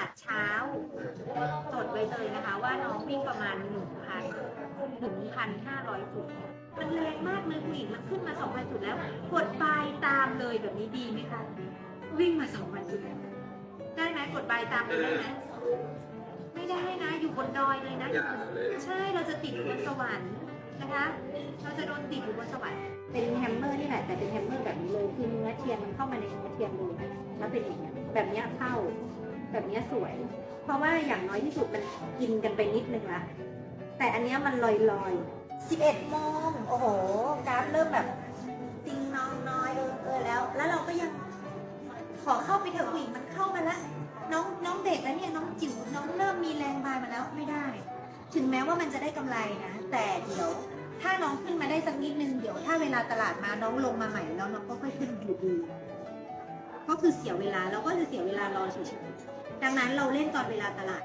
าดเช้าจดไว้เลยนะคะ ว่าน้องวิ่งประมาณหนึ่งพันถึงพันห้าร้อยจุดมันแรงมากเลยผู้หญิงมันขึ้นมาสองพันจุดแล้ว กดบายตามเลยแบบนี้ดีไหมคะวิ่งมาสองพันจุดได้ไหมกดบายตามเลยได้ไหมไม่ได้นะอยู่บนดอยเลยนะอย่าเลยใช่เราจะติดอยู่บนสวรรค์นะคะ เราจะโดนติดอยู่บนสวรรค์เป็นแฮมเมอร์นี่แหละแต่เป็นแฮมเมอร์แบบนี้เลยคือเนื้อเทียนมันเข้ามาในเนื้อเทียนเลยแล้วเป็นอย่างเงี้ยแบบเนี้ยเข้า แบบนี้สวย เพราะว่าอย่างน้อยที่สุดมันกินกันไปนิดนึงละแต่อันนี้มันลอยลอยสิบเอ็ดโมงโอ้โหกราฟเริ่มแบบติงนองน้อยเออเออแล้ว แล้วเราก็ยังขอเข้าไปเถอะผู้หญิงมันเข้ามาแล้วน้องน้องเด็กแล้วเนี่ยน้องจิ๋วน้องเริ่มมีแรงบายมาแล้วไม่ได้ ถึงแม้ว่ามันจะได้กำไรนะแต่เดี๋ยว ถ้าน้องขึ้นมาได้สักนิดนึงเดี๋ยวถ้าเวลาตลาดมาน้องลงมาใหม่แล้วน้องก็ค่อยขึ้นอยู่ดีก็คือเสียเวลาแล้วก็จะเสียเวลารอเฉยๆ ดังนั้นเราเล่นตอนเวลาตลาด